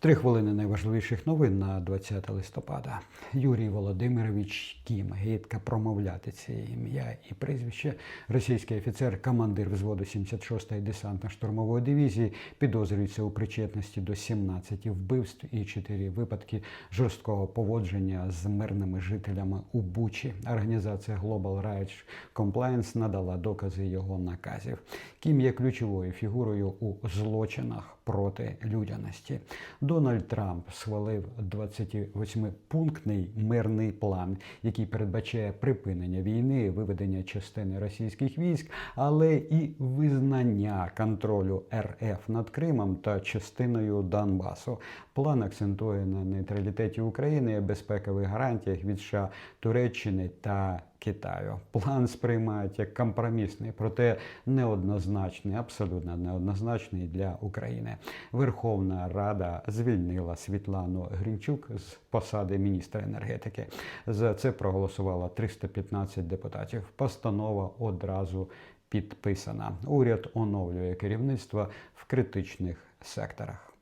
Три хвилини найважливіших новин на 20 листопада. Юрій Володимирович Кім, гидка промовляти це ім'я і прізвище. Російський офіцер, командир взводу 76-ї десантно-штурмової дивізії, підозрюється у причетності до 17 вбивств і 4 випадки жорсткого поводження з мирними жителями у Бучі. Організація Global Rights Compliance надала докази його наказів. Кім є ключовою фігурою у злочинах проти людяності. Дональд Трамп схвалив 28-пунктний мирний план, який передбачає припинення війни, виведення частини російських військ, але і визнання контролю РФ над Кримом та частиною Донбасу. План акцентує на нейтралітеті України, безпекових гарантіях від США, Туреччини та Китаю. План сприймають як компромісний, проте неоднозначний, абсолютно неоднозначний для України. Верховна Рада звільнила Світлану Гринчук з посади міністра енергетики. За це проголосувало 315 депутатів. Постанова одразу підписана. Уряд оновлює керівництво в критичних секторах.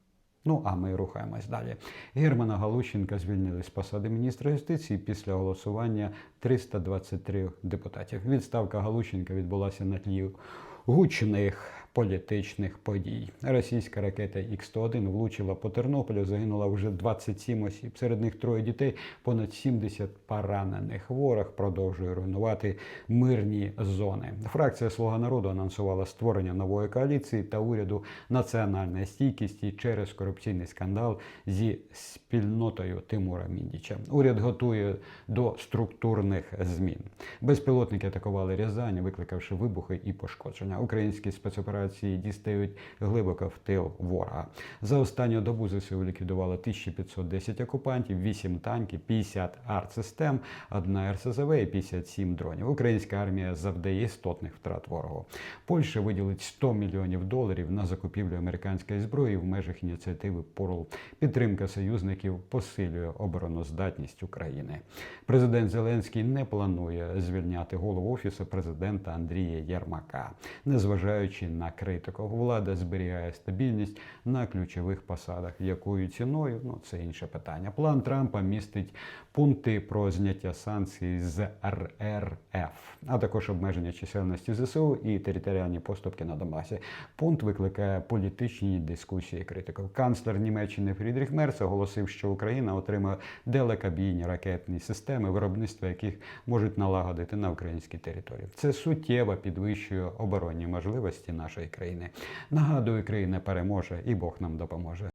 Ну а ми рухаємось далі. Германа Галущенка звільнили з посади міністра юстиції після голосування 323 депутатів. Відставка Галущенка відбулася на тлі гучних політичних подій. Російська ракета Х-101 влучила по Тернополю. Загинуло вже 27 осіб. Серед них троє дітей, понад 70 поранених. Ворог продовжує руйнувати мирні зони. Фракція Слуга народу анонсувала створення нової коаліції та уряду національної стійкості через корупційний скандал зі спільнотою Тимура Міндіча. Уряд готує до структурних змін. Безпілотники атакували Рязань, викликавши вибухи і пошкодження. Українські спецоперації дістають глибоко в тил ворога. За останню добу ЗСУ ліквідували 1510 окупантів, 8 танків, 50 артсистем, 1 РСЗВ і 57 дронів. Українська армія завдає істотних втрат ворогу. Польща виділить 100 мільйонів доларів на закупівлю американської зброї в межах ініціативи Порл. Підтримка союзників посилює обороноздатність України. Президент Зеленський не планує звільняти голову офісу президента Андрія Єрмака, незважаючи на критику. Влада зберігає стабільність на ключових посадах. Якою ціною? Ну це інше питання. План Трампа містить пункти про зняття санкцій з РРФ, а також обмеження чисельності ЗСУ і територіальні поступки на Донбасі. Пункт викликає політичні дискусії критику. Канцлер Німеччини Фрідріх Мерц оголосив, що Україна отримає далекобійні ракетні системи, виробництво яких можуть налагодити на українській території. Це суттєво підвищує оборонні можливості нашої країни. Нагадую, країна переможе і Бог нам допоможе.